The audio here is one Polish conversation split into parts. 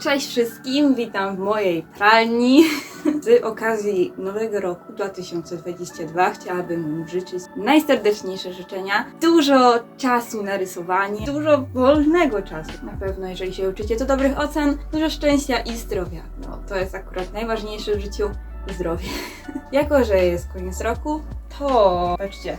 Cześć wszystkim, witam w mojej pralni. Z okazji nowego roku 2022 chciałabym życzyć najserdeczniejsze życzenia. Dużo czasu na rysowanie, dużo wolnego czasu. Na pewno, jeżeli się uczycie, to dobrych ocen, dużo szczęścia i zdrowia. No, to jest akurat najważniejsze w życiu zdrowie. jako, że jest koniec roku, to patrzcie,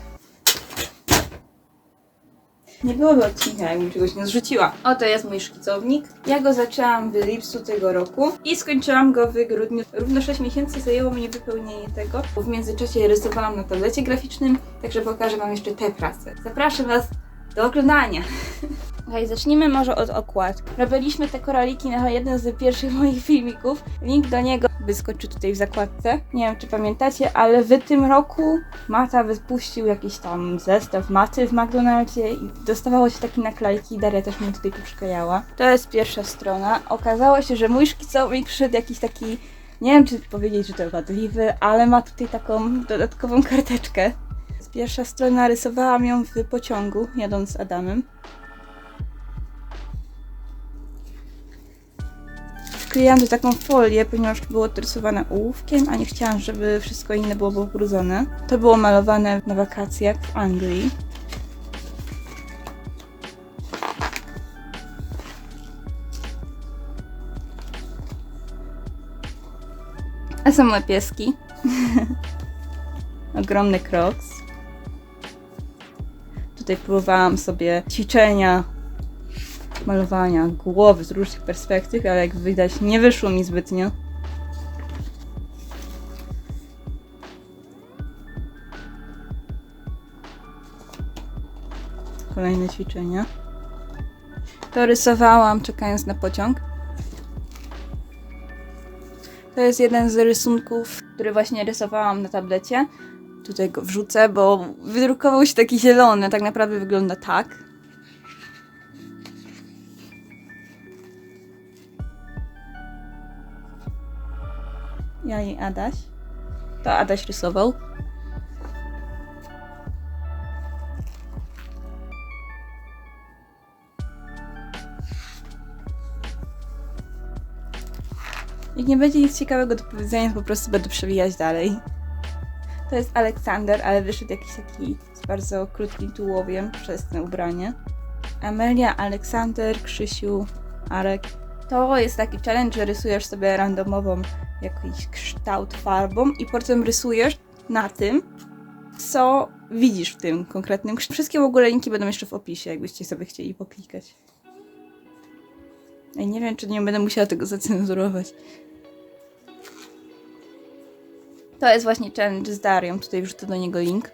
nie byłoby odcinka, jakbym czegoś nie zrzuciła. Oto jest mój szkicownik. Ja go zaczęłam w lipcu tego roku i skończyłam go w grudniu. Równo 6 miesięcy zajęło mnie wypełnienie tego, bo w międzyczasie rysowałam na tablecie graficznym, także pokażę Wam jeszcze te prace. Zapraszam Was do oglądania. Okej, zacznijmy może od okładki. Robiliśmy te koraliki na jeden z pierwszych moich filmików. Link do niego wyskoczy tutaj w zakładce. Nie wiem, czy pamiętacie, ale w tym roku Mata wypuścił jakiś tam zestaw maty w McDonaldzie i dostawało się takie naklejki. Daria też mnie tutaj przyklejała. To jest pierwsza strona. Okazało się, że mój szkicownik przyszedł jakiś taki, nie wiem, czy powiedzieć, że to wadliwy, ale ma tutaj taką dodatkową karteczkę. Pierwsza strona rysowałam ją w pociągu, jadąc z Adamem. Wklejałam tu taką folię, ponieważ było to rysowane ołówkiem, a nie chciałam, żeby wszystko inne było pobrudzone. To było malowane na wakacjach w Anglii. A są moje pieski. Ogromny kroks. Tutaj próbowałam sobie ćwiczenia malowania głowy z różnych perspektyw, ale jak widać nie wyszło mi zbytnio. Kolejne ćwiczenia. To rysowałam czekając na pociąg. To jest jeden z rysunków, który właśnie rysowałam na tablecie. Tutaj go wrzucę, bo wydrukował się taki zielony, tak naprawdę wygląda tak. Ja i Adaś. To Adaś rysował. Jak nie będzie nic ciekawego do powiedzenia, to po prostu będę przewijać dalej. To jest Aleksander, ale wyszedł jakiś taki z bardzo krótkim tułowiem przez te ubranie. Amelia, Aleksander, Krzysiu, Arek. To jest taki challenge, że rysujesz sobie randomową jakiś kształt farbą i potem rysujesz na tym, co widzisz w tym konkretnym. Wszystkie w ogóle linki będą jeszcze w opisie, jakbyście sobie chcieli poklikać. Ej, nie wiem, czy nie będę musiała tego zacenzurować. To jest właśnie challenge z Darią. Tutaj wrzucę do niego link.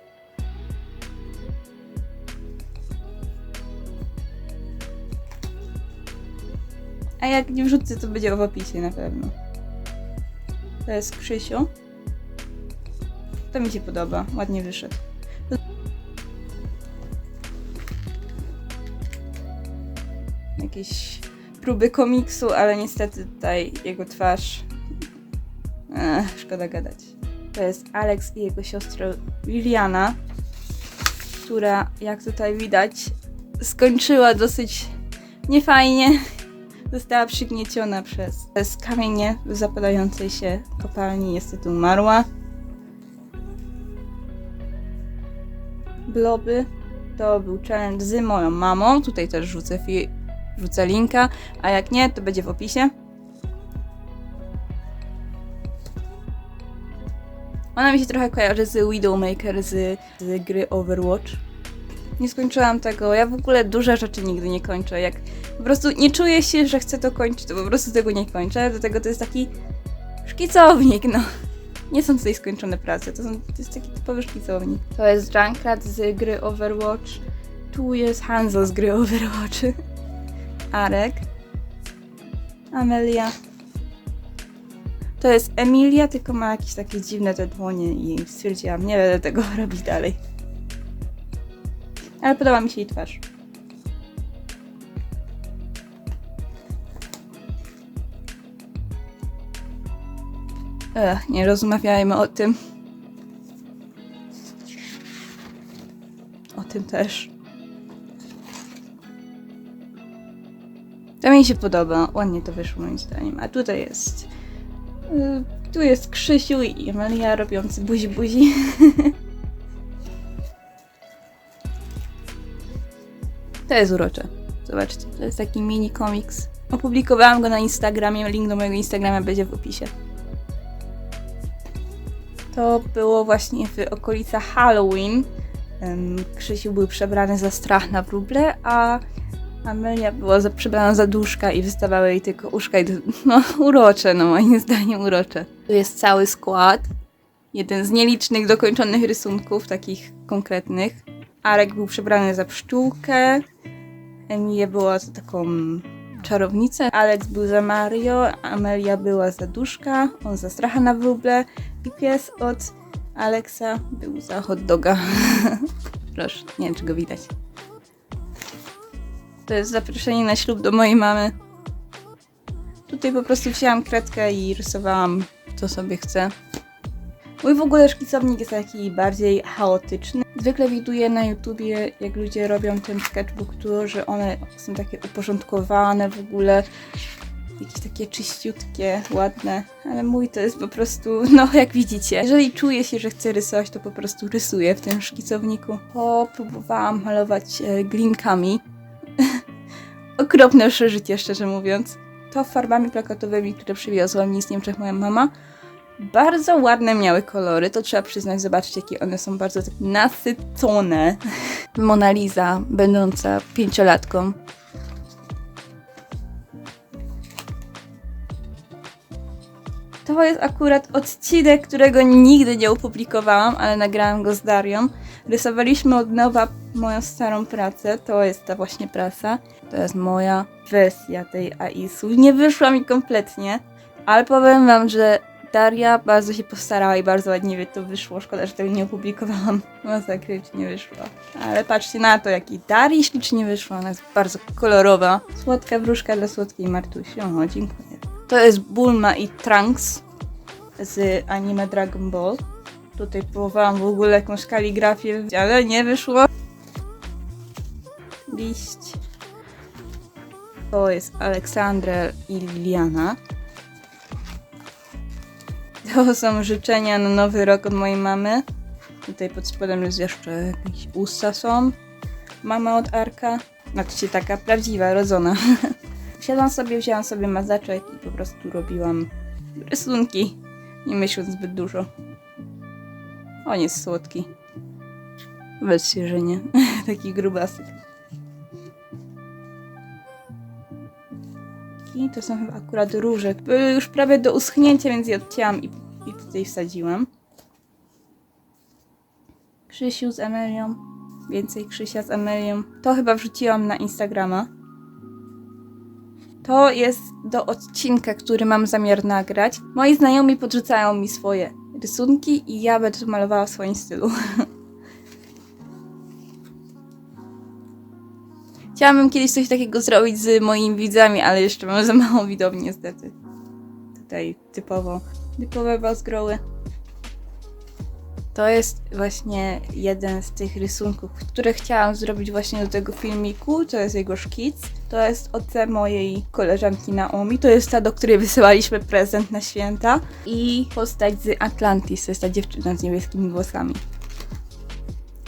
A jak nie wrzucę, to będzie w opisie na pewno. To jest Krzysiu. To mi się podoba. Ładnie wyszedł. Jakieś próby komiksu, ale niestety tutaj jego twarz. Ech, szkoda gadać. To jest Alex i jego siostra Liliana, która, jak tutaj widać, skończyła dosyć niefajnie. Została przygnieciona przez, kamienie w zapadającej się kopalni. Niestety umarła. Bloby to był challenge z moją mamą. Tutaj też rzucę, rzucę linka, a jak nie, to będzie w opisie. Ona mi się trochę kojarzy z Widowmaker z, z gry Overwatch. Nie skończyłam tego. Ja w ogóle duże rzeczy nigdy nie kończę. Jak po prostu nie czuję się, że chcę to kończyć, to po prostu tego nie kończę. Do tego to jest taki szkicownik, no. Nie są tutaj skończone prace, to, są, to jest taki typowy szkicownik. To jest Junkrat z gry Overwatch. Tu jest Hansel z gry Overwatch. Arek. Amelia. To jest Emilia, tylko ma jakieś takie dziwne te dłonie i stwierdziłam, nie będę tego robić dalej. Ale podoba mi się jej twarz. Ech, nie rozmawiajmy o tym. O tym też. To mi się podoba. Ładnie to wyszło moim zdaniem. A tutaj jest... y, Tu jest Krzysiu i Emilia robiący buzi buzi. To jest urocze. Zobaczcie, to jest taki mini komiks. Opublikowałam go na Instagramie, link do mojego Instagrama będzie w opisie. To było właśnie w okolicach Halloween. Krzysiu był przebrany za strach na wróble, a Amelia była za, przebrana za duszka i wystawały jej tylko uszka i to, no urocze, no moim zdaniem urocze. Tu jest cały skład. Jeden z nielicznych dokończonych rysunków, takich konkretnych. Arek był przebrany za pszczółkę, Emilia była za taką czarownicę, Alex był za Mario, Amelia była za duszka, on za stracha na wróble i pies od Alexa był za hot doga. Proszę, nie wiem czy go widać. To jest zaproszenie na ślub do mojej mamy. Tutaj po prostu wzięłam kredkę i rysowałam co sobie chcę. Mój w ogóle szkicownik jest taki bardziej chaotyczny. Zwykle widuję na YouTubie, jak ludzie robią ten sketchbook tour, że one są takie uporządkowane w ogóle, jakieś takie czyściutkie, ładne, ale mój to jest po prostu, no jak widzicie, jeżeli czuję się, że chcę rysować, to po prostu rysuję w tym szkicowniku. To próbowałam malować e, glinkami. Okropne przeżycie, szczerze mówiąc. To farbami plakatowymi, które przywiozła mi z Niemczech moja mama. Bardzo ładne miały kolory, to trzeba przyznać, zobaczcie jakie one są bardzo tak nasycone. Mona Lisa, będąca pięciolatką. To jest akurat odcinek, którego nigdy nie opublikowałam, ale nagrałam go z Darią. Rysowaliśmy od nowa moją starą pracę, to jest ta właśnie praca. To jest moja wersja tej AIS-u. Nie wyszła mi kompletnie, ale powiem wam, że Daria bardzo się postarała i bardzo ładnie to wyszło. Szkoda, że tego nie opublikowałam. Masakrycznie nie wyszło. Ale patrzcie na to, jaki Darii ślicznie wyszła. Ona jest bardzo kolorowa. Słodka wróżka dla słodkiej Martusi. O, dziękuję. To jest Bulma i Trunks z anime Dragon Ball. Tutaj próbowałam w ogóle jakąś kaligrafię, ale nie wyszło. Liść. To jest Aleksandra i Liliana. To są życzenia na nowy rok od mojej mamy. Tutaj pod spodem jest jeszcze jakieś usta są. Mama od Arka. Znaczy taka prawdziwa, rodzona. Siadłam sobie, wzięłam sobie mazaczek i po prostu robiłam rysunki. Nie myśląc zbyt dużo. On jest słodki. Weźcie, że nie. Taki grubasy. I to są akurat róże. Były już prawie do uschnięcia, więc je odcięłam i, i tutaj wsadziłam. Krzysiu z Emelią. Więcej Krzysia z Emelią. To chyba wrzuciłam na Instagrama. To jest do odcinka, który mam zamiar nagrać. Moi znajomi podrzucają mi swoje rysunki i ja będę malowała w swoim stylu. Chciałabym kiedyś coś takiego zrobić z moimi widzami, ale jeszcze mam za mało widowni niestety. Tutaj typowo, typowe bazgroły. To jest właśnie jeden z tych rysunków, które chciałam zrobić właśnie do tego filmiku. To jest jego szkic. To jest oce mojej koleżanki Naomi. To jest ta, do której wysyłaliśmy prezent na święta. I postać z Atlantis. To jest ta dziewczyna z niebieskimi włosami.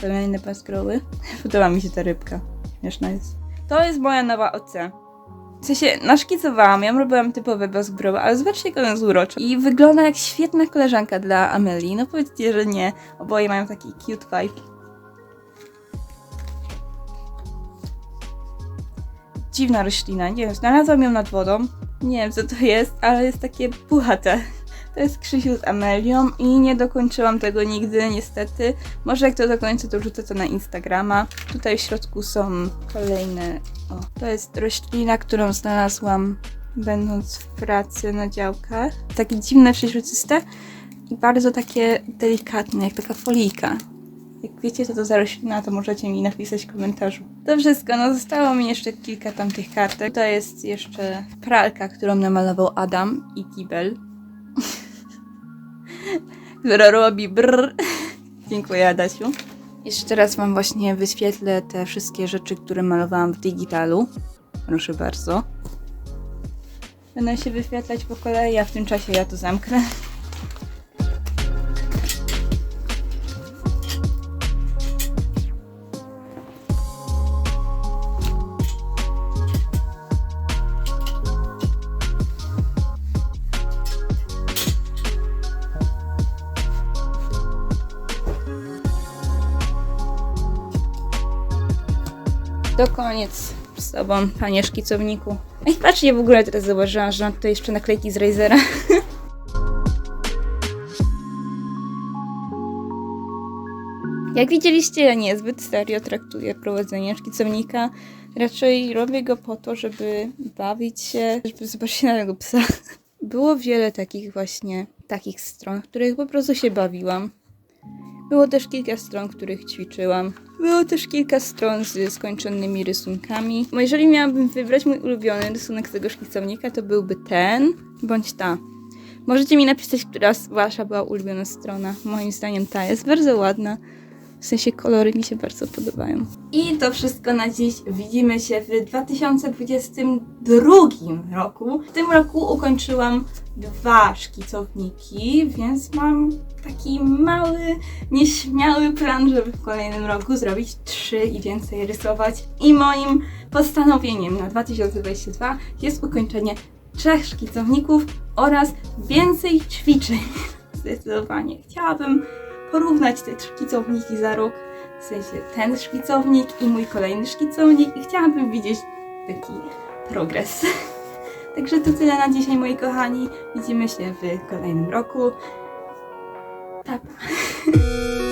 Kolejne bazgroły. Podoba mi się ta rybka. Śmieszna jest. To jest moja nowa OC. W sensie, naszkicowałam, ja robiłam typowe bezgrowe, ale zobaczcie jak ona jest urocza. I wygląda jak świetna koleżanka dla Amelii. No powiedzcie, że nie. Oboje mają taki cute vibe. Dziwna roślina, nie wiem, znalazłam ją nad wodą. Nie wiem co to jest, ale jest takie puchate. To jest Krzysiu z Amelią i nie dokończyłam tego nigdy, niestety. Może jak to dokończę, to wrzucę to na Instagrama. Tutaj w środku są kolejne... O, to jest roślina, którą znalazłam będąc w pracy na działkach. Takie dziwne, przeźroczyste i bardzo takie delikatne, jak taka folijka. Jak wiecie, co to za roślina, to możecie mi napisać w komentarzu. To wszystko, no zostało mi jeszcze kilka tamtych kartek. To jest jeszcze pralka, którą namalował Adam i kibel która robi brr. Dziękuję, Adasiu. Jeszcze teraz Wam właśnie wyświetlę te wszystkie rzeczy, które malowałam w digitalu. Proszę bardzo. Będą się wyświetlać po kolei, a w tym czasie ja to zamknę. To koniec z tobą, panie szkicowniku. Ej, patrzcie, w ogóle teraz zauważyłam, że mam tutaj jeszcze naklejki z Razera. Jak widzieliście, ja niezbyt serio traktuję prowadzenie szkicownika. Raczej robię go po to, żeby bawić się, żeby zobaczyć na tego psa. Było wiele takich właśnie, takich stron, w których po prostu się bawiłam. Było też kilka stron, których ćwiczyłam. Było też kilka stron z skończonymi rysunkami. Bo jeżeli miałabym wybrać mój ulubiony rysunek z tego szkicownika, to byłby ten, bądź ta. Możecie mi napisać, która wasza była ulubiona strona. Moim zdaniem ta jest bardzo ładna. W sensie kolory mi się bardzo podobają. I to wszystko na dziś. Widzimy się w 2022 roku. W tym roku ukończyłam dwa szkicowniki, więc mam taki mały, nieśmiały plan, żeby w kolejnym roku zrobić trzy i więcej rysować. I moim postanowieniem na 2022 jest ukończenie trzech szkicowników oraz więcej ćwiczeń. Zdecydowanie. Chciałabym porównać te szkicowniki za rok, w sensie ten szkicownik i mój kolejny szkicownik i chciałabym widzieć taki progres. Także to tyle na dzisiaj, moi kochani. Widzimy się w kolejnym roku. Pa, pa.